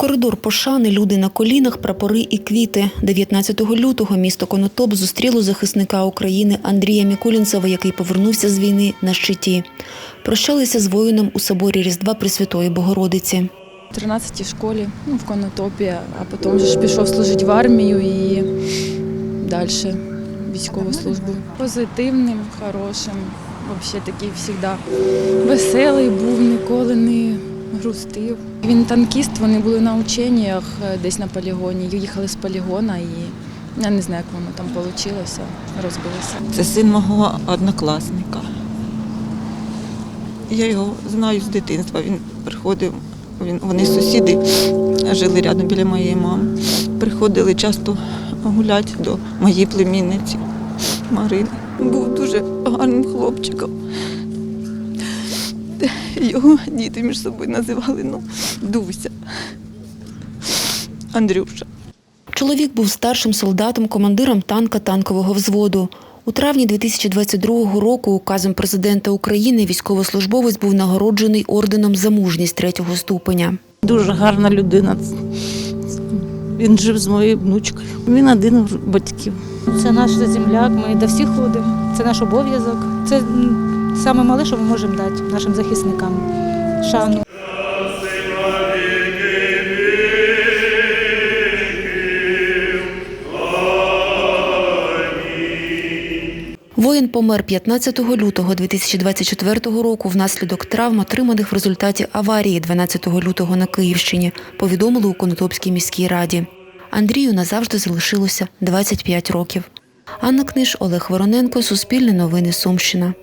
Коридор пошани, люди на колінах, прапори і квіти. 19 лютого місто Конотоп зустріло захисника України Андрія Мікулінцева, який повернувся з війни на щиті. Прощалися з воїном у соборі Різдва Пресвятої Богородиці. В 13 школі, ну, в Конотопі, а потім ж пішов служити в армію і далі військову службу. Позитивним, хорошим, взагалі такий завжди веселий був, ніколи не грустив. Він танкіст, вони були на ученнях е, десь на полігоні, їхали з полігона і я не знаю, як воно там вийшло, розбилося. Це син мого однокласника. Я його знаю з дитинства. Він приходив, він, вони сусіди жили рядом біля моєї мами. Приходили часто гуляти до моєї племінниці Марини. Був дуже гарним хлопчиком. Його діти між собою називали ну, Дуся. Андрюша. Чоловік був старшим солдатом, командиром танка танкового взводу. У травні 2022 року указом президента України військовослужбовець був нагороджений орденом за мужність третього ступеня. Дуже гарна людина. Він жив з моєю внучкою. Він один батьків. Це наш земляк, ми до всіх ходимо. Це наш обов'язок. Це саме мале, що ми можемо дати нашим захисникам. Шану. Воїн помер 15 лютого 2024 року внаслідок травм, отриманих в результаті аварії 12 лютого на Київщині, повідомили у Конотопській міській раді. Андрію назавжди залишилося 25 років. Анна Книж, Олег Вороненко, Суспільне новини Сумщина.